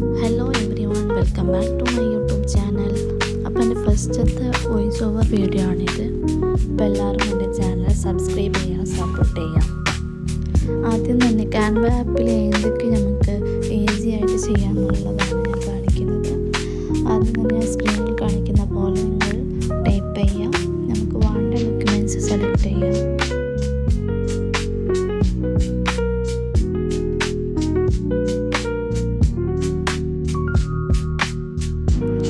Hello everyone welcome back to my YouTube channel അപ്പോൾ എന്റെ ഫസ്റ്റത്തെ വോയിസ് ഓവർ വീഡിയോ ആണിത്. അപ്പോൾ എല്ലാവരും എന്റെ ചാനൽ സബ്സ്ക്രൈബ് ചെയ്യാം സപ്പോർട്ട് ചെയ്യാം ആദ്യം തന്നെ ക്യാൻവ ആപ്പിൽ എന്തൊക്കെ നമുക്ക് ഈസി ആയിട്ട് ചെയ്യാമെന്നുള്ളതാണ് ഞാൻ കാണിക്കുന്നത്. ആദ്യം തന്നെ സ്ക്രീനിൽ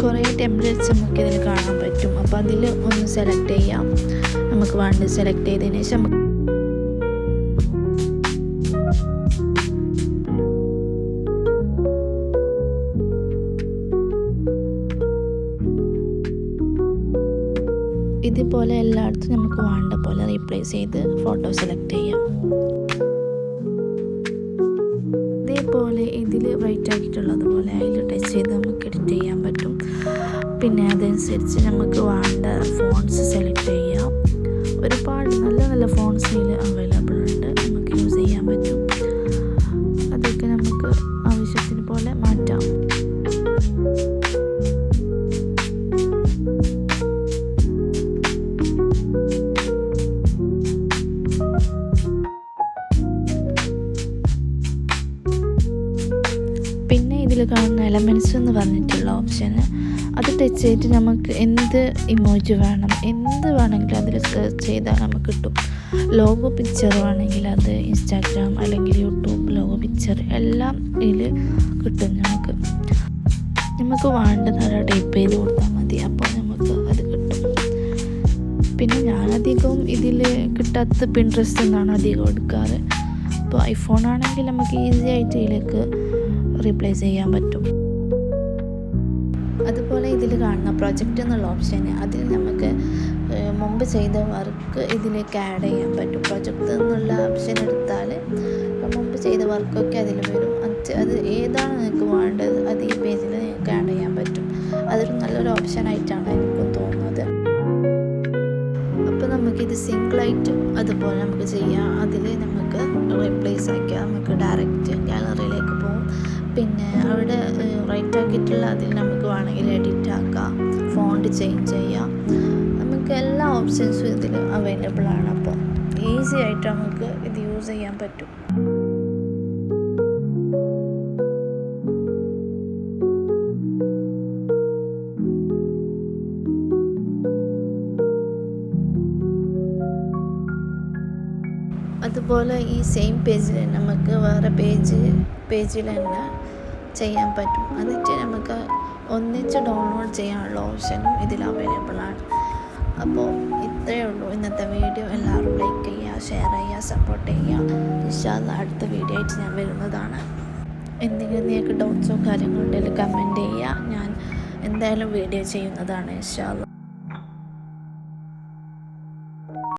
കുറേ ടെംപ്ലേറ്റ്സ് നമുക്ക് ഇതിൽ കാണാൻ പറ്റും. അപ്പോൾ അതിൽ ഒന്ന് സെലക്ട് ചെയ്യാം. നമുക്ക് വേണ്ടത് സെലക്ട് ചെയ്തതിന് ശേഷം ഇതുപോലെ എല്ലായിടത്തും നമുക്ക് വേണ്ട പോലെ റീപ്ലേസ് ചെയ്ത് ഫോട്ടോ സെലക്ട് ചെയ്യാം. ഇതേപോലെ ഇതിൽ വൈറ്റ് ആക്കിയിട്ടുള്ളത് പോലെ അതിൽ ടച്ച് ചെയ്ത് നമുക്ക് എഡിറ്റ് ചെയ്യാൻ പറ്റും. പിന്നെ അതനുസരിച്ച് നമുക്ക് വേണ്ട ഫോൺസ് സെലക്ട് ചെയ്യാം. ഒരുപാട് നല്ല നല്ല ഫോൺസ് ഇതിൽ അവൈലബിൾ കാണുന്ന എലമെന്റ്സ് എന്ന് പറഞ്ഞിട്ടുള്ള ഓപ്ഷന് അത് ടച്ച് ചെയ്തിട്ട് നമുക്ക് എന്ത് ഇമോജി വേണം എന്ത് വേണമെങ്കിലും അതിൽ സെർച്ച് ചെയ്താൽ നമുക്ക് കിട്ടും. ലോഗോ പിക്ചർ വേണമെങ്കിൽ അത് ഇൻസ്റ്റാഗ്രാം അല്ലെങ്കിൽ യൂട്യൂബ് ലോഗോ പിക്ചർ എല്ലാം ഇതിൽ കിട്ടും നമുക്ക്. നമുക്ക് വേണ്ടത് ടൈപ്പ് ചെയ്ത് കൊടുത്താൽ മതി അപ്പോൾ നമുക്ക് അത് കിട്ടും. പിന്നെ ഞാനധികവും ഇതിൽ കിട്ടാത്ത പിൻട്രസ്റ്റ് എന്നാണ് അധികം എടുക്കാറ്. ഇപ്പോൾ ഐഫോൺ ആണെങ്കിൽ നമുക്ക് ഈസി ആയിട്ട് ഇതിലേക്ക് റീപ്ലേസ് ചെയ്യാൻ പറ്റും. അതുപോലെ ഇതിൽ കാണുന്ന പ്രൊജക്റ്റ് എന്നുള്ള ഓപ്ഷൻ അതിൽ നമുക്ക് മുമ്പ് ചെയ്ത വർക്ക് ഇതിലേക്ക് ആഡ് ചെയ്യാൻ പറ്റും. പ്രൊജക്റ്റ് എന്നുള്ള ഓപ്ഷൻ എടുത്താൽ മുമ്പ് ചെയ്ത വർക്കൊക്കെ അതിൽ വരും. അത് ഏതാണ് നിങ്ങൾക്ക് വേണ്ടത് അത് ഈ പേജിൽ നിങ്ങൾക്ക് ആഡ് ചെയ്യാൻ പറ്റും. അതൊരു നല്ലൊരു ഓപ്ഷൻ ആയിട്ടാണ് എനിക്ക് തോന്നുന്നത്. അപ്പോൾ നമുക്കിത് സിംഗിളായിട്ടും അതുപോലെ നമുക്ക് ചെയ്യാം. അതിൽ നമുക്ക് റീപ്ലേസ് ആക്കിയാൽ നമുക്ക് ഡയറക്റ്റ് ഗാലറിയിലേക്ക് പോകും പിന്നെ അവിടെ റൈറ്റ് ആക്കിയിട്ടുള്ള അതിൽ നമുക്ക് വേണമെങ്കിൽ എഡിറ്റ് ആക്കാം ഫോണ്ട് ചേഞ്ച് ചെയ്യാം. നമുക്ക് എല്ലാ ഓപ്ഷൻസും ഇതിൽ അവൈലബിൾ ആണ്. അപ്പോൾ ഈസി ആയിട്ട് നമുക്ക് ഇത് യൂസ് ചെയ്യാൻ പറ്റും. അതുപോലെ ഈ സെയിം പേജിൽ നമുക്ക് വേറെ പേജ് പേജിൽ തന്നെ ചെയ്യാൻ പറ്റും. എന്നിട്ട് നമുക്ക് ഒന്നിച്ച് ഡൗൺലോഡ് ചെയ്യാനുള്ള ഓപ്ഷനും ഇതിൽ അവൈലബിൾ ആണ്. അപ്പോൾ ഇത്രയേ ഉള്ളൂ. ഇന്നത്തെ വീഡിയോ എല്ലാവരും ലൈക്ക് ചെയ്യുക ഷെയർ ചെയ്യുക സപ്പോർട്ട് ചെയ്യുക. ഇൻഷാല്ല അടുത്ത വീഡിയോ ആയിട്ട് ഞാൻ വരുന്നതാണ്. എന്തെങ്കിലും നിങ്ങൾക്ക് ഡൗട്ട്സോ കാര്യങ്ങളോ ഉണ്ടെങ്കിൽ കമന്റ് ചെയ്യുക. ഞാൻ എന്തായാലും വീഡിയോ ചെയ്യുന്നതാണ് ഇൻഷാല്ല